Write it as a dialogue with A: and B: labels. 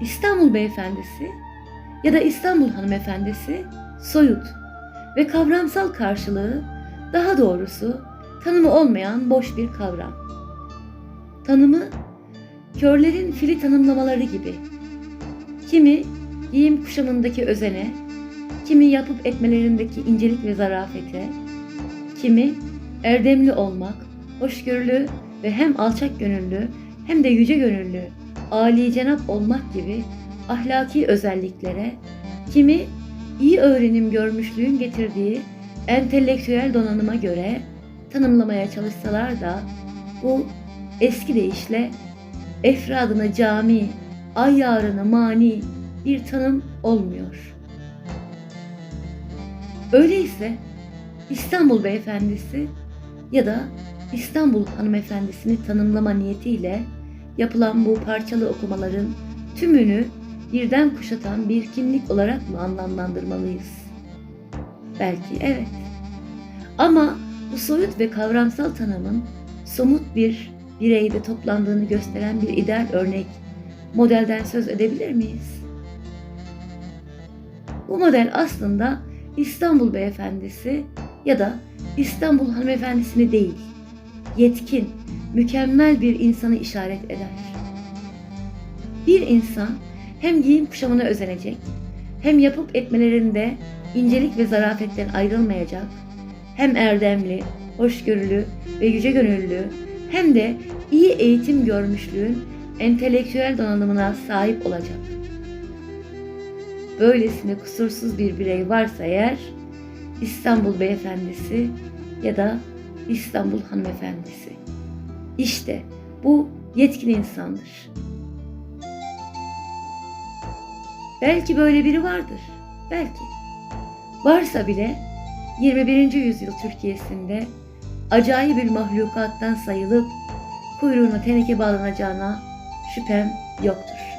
A: İstanbul beyefendisi ya da İstanbul hanımefendisi soyut ve kavramsal karşılığı daha doğrusu tanımı olmayan boş bir kavram. Tanımı körlerin fili tanımlamaları gibi. Kimi giyim kuşamındaki özene, kimi yapıp etmelerindeki incelik ve zarafete, kimi erdemli olmak, hoşgörülü ve hem alçak gönüllü hem de yüce gönüllü, âli cenap olmak gibi ahlaki özelliklere, kimi iyi öğrenim görmüşlüğün getirdiği entelektüel donanıma göre tanımlamaya çalışsalar da bu eski deyişle efradına cami, ayyarına mani bir tanım olmuyor. Öyleyse İstanbul beyefendisi ya da İstanbul hanımefendisini tanımlama niyetiyle yapılan bu parçalı okumaların tümünü birden kuşatan bir kimlik olarak mı anlamlandırmalıyız? Belki evet. Ama bu soyut ve kavramsal tanımın somut bir bireyde toplandığını gösteren bir ideal örnek, modelden söz edebilir miyiz? Bu model aslında İstanbul beyefendisi ya da İstanbul hanımefendisini değil, yetkin, mükemmel bir insanı işaret eder. Bir insan hem giyim kuşamına özenecek, hem yapıp etmelerinde incelik ve zarafetten ayrılmayacak, hem erdemli, hoşgörülü ve yüce gönüllü, hem de iyi eğitim görmüşlüğün entelektüel donanımına sahip olacak. Böylesine kusursuz bir birey varsa eğer, İstanbul beyefendisi ya da İstanbul hanımefendisi. İşte bu yetkin insandır. Belki böyle biri vardır. Belki. Varsa bile 21. yüzyıl Türkiye'sinde acayip bir mahlukattan sayılıp kuyruğuna teneke bağlanacağına şüphem yoktur.